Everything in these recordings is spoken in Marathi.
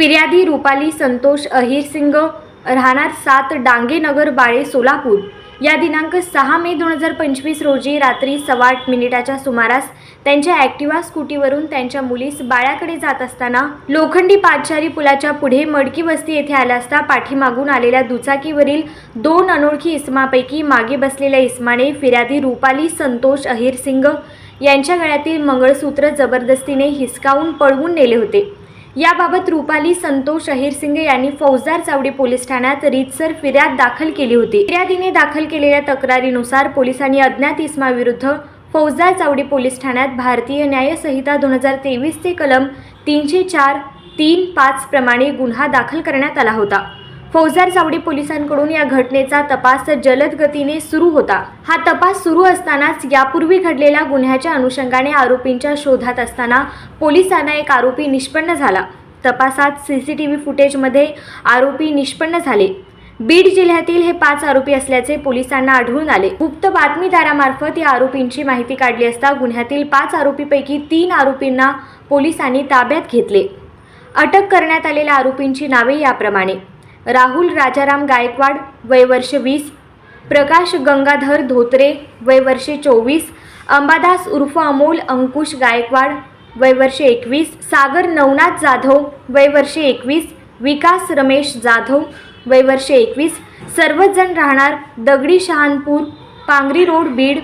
फिर्यादी रुपाली संतोष अहिरसिंग राहणार सात डांगेनगर बाळे सोलापूर. या दिनांक सहा मे दोन हजार पंचवीस रोजी रात्री सव्वा आठ मिनिटाच्या सुमारास त्यांच्या ॲक्टिवा स्कूटीवरून त्यांच्या मुलीस बाळ्याकडे जात असताना लोखंडी पादचारी पुलाच्या पुढे मडकी वस्ती येथे आला असता पाठीमागून आलेल्या दुचाकीवरील दोन अनोळखी इस्मापैकी मागे बसलेल्या इस्माने फिर्यादी रुपाली संतोष अहिरसिंग यांच्या गळ्यातील मंगळसूत्र जबरदस्तीने हिसकावून पळवून नेले होते. याबाबत रुपाली संतोष अहिरसिंग यांनी फौजदार चावडी पोलीस ठाण्यात रीतसर फिर्याद दाखल केली होती. फिर्यादीने दाखल केलेल्या तक्रारीनुसार पोलिसांनी अज्ञात इस्माविरुद्ध फौजदार चावडी पोलीस ठाण्यात भारतीय न्यायसंहिता दोन हजार तेवीसचे कलम तीनशे चार तीन पाच प्रमाणे गुन्हा दाखल करण्यात आला होता. फौजदार चावडी पोलिसांकडून या घटनेचा तपास जलद गतीने सुरू होता. हा तपास सुरू असतानाच यापूर्वी घडलेल्या गुन्ह्याच्या अनुषंगाने आरोपींच्या शोधात असताना पोलिसांना एक आरोपी निष्पन्न झाला. तपासात सी सी टी व्ही फुटेजमध्ये आरोपी निष्पन्न झाले. बीड जिल्ह्यातील हे पाच आरोपी असल्याचे पोलिसांना आढळून आले. गुप्त बातमीदारामार्फत या आरोपींची माहिती काढली असता गुन्ह्यातील पाच आरोपीपैकी तीन आरोपींना पोलिसांनी ताब्यात घेतले. अटक करण्यात आलेल्या आरोपींची नावे याप्रमाणे. राहुल राजाराम गायकवाड वय वर्ष वीस. प्रकाश गंगाधर धोत्रे वय वर्षे चोवीस. अंबादास उर्फ अमोल अंकुश गायकवाड वय वर्षे एकवीस. सागर नवनाथ जाधव वय वर्षे एकवीस. विकास रमेश जाधव वय वर्षे एकवीस. सर्वच जण राहणार दगडी शहानपूर पांगरी रोड बीड.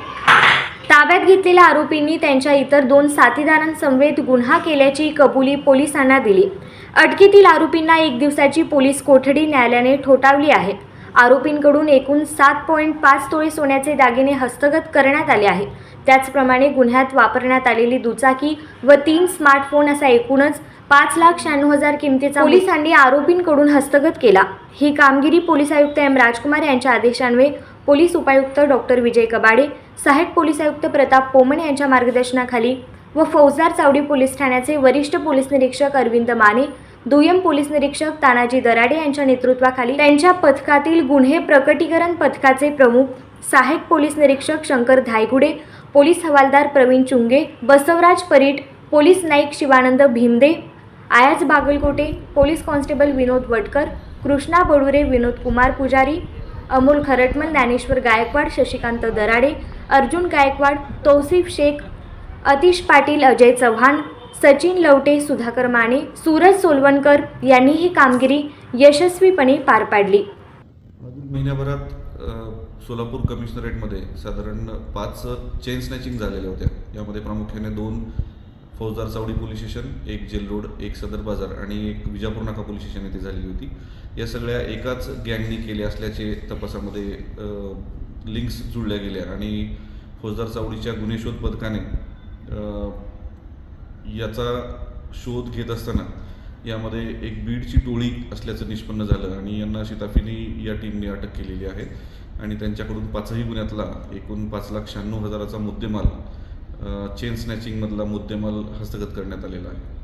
ताब्यात घेतलेल्या आरोपींनी त्यांच्या इतर दोन साथीदारांसमवेत गुन्हा केल्याची कबुली पोलिसांना दिली. अटकेतील आरोपींना एक दिवसाची पोलीस कोठडी न्यायालयाने ठोठावली आहे. आरोपींकडून एकूण सात पॉईंट पाच तोळे सोन्याचे दागिने हस्तगत करण्यात आले आहे त्याचप्रमाणे गुन्ह्यात वापरण्यात आलेली दुचाकी व तीन स्मार्टफोन असा एकूणच पाच लाख शहाण्णव हजार किमतीचा पोलिसांनी आरोपींकडून हस्तगत केला. ही कामगिरी पोलीस आयुक्त एम राजकुमार यांच्या आदेशान्वये पोलीस उपायुक्त डॉक्टर विजय कबाडे सहाय्यक पोलीस आयुक्त प्रताप पोमण यांच्या मार्गदर्शनाखाली व फौजदार चावडी पोलीस ठाण्याचे वरिष्ठ पोलीस निरीक्षक अरविंद माने दुय्यम पोलीस निरीक्षक तानाजी दराडे यांच्या नेतृत्वाखाली त्यांच्या पथकातील गुन्हे प्रकटीकरण पथकाचे प्रमुख सहाय्यक पोलीस निरीक्षक शंकर धायगुडे पोलीस हवालदार प्रवीण चुंगे बसवराज परीट पोलीस नाईक शिवानंद भीमदे आयाज बागलकोटे पोलीस कॉन्स्टेबल विनोद वटकर कृष्णा बडुरे विनोद कुमार पुजारी अमोल खरटमल ज्ञानेश्वर गायकवाड शशिकांत दराडे अर्जुन गायकवाड तौसिफ शेख अतिश पाटील अजय चव्हाण सचिन लवटे सुधाकर माने सूरज सोलवणकर यांनी ही कामगिरी यशस्वीपणे पार पाडली. महिन्याभरात सोलापूर कमिशनरेटमध्ये साधारण पाच चेन स्नॅचिंग झालेल्या होत्या. यामध्ये प्रामुख्याने दोन फौजदार चावडी पोलीस स्टेशन एक जेल रोड एक सदर बाजार आणि एक विजापूर नाका पोलीस स्टेशन येथे झालेली होती. या सगळ्या एकाच गँगनी केल्या असल्याचे तपासामध्ये लिंक्स जुळल्या गेल्या आणि फौजदार चावडीच्या गुन्हे शोध पथकाने याचा शोध घेत असताना यामध्ये एक बीडची टोळी असल्याचं निष्पन्न झालं आणि यांना शिताफिनी या टीमने अटक केलेली आहे. आणि त्यांच्याकडून पाचही गुन्ह्यातला एकूण पाच लाख शहाण्णव हजाराचा मुद्देमाल चेन स्नॅचिंगमधला मुद्देमाल हस्तगत करण्यात आलेला आहे.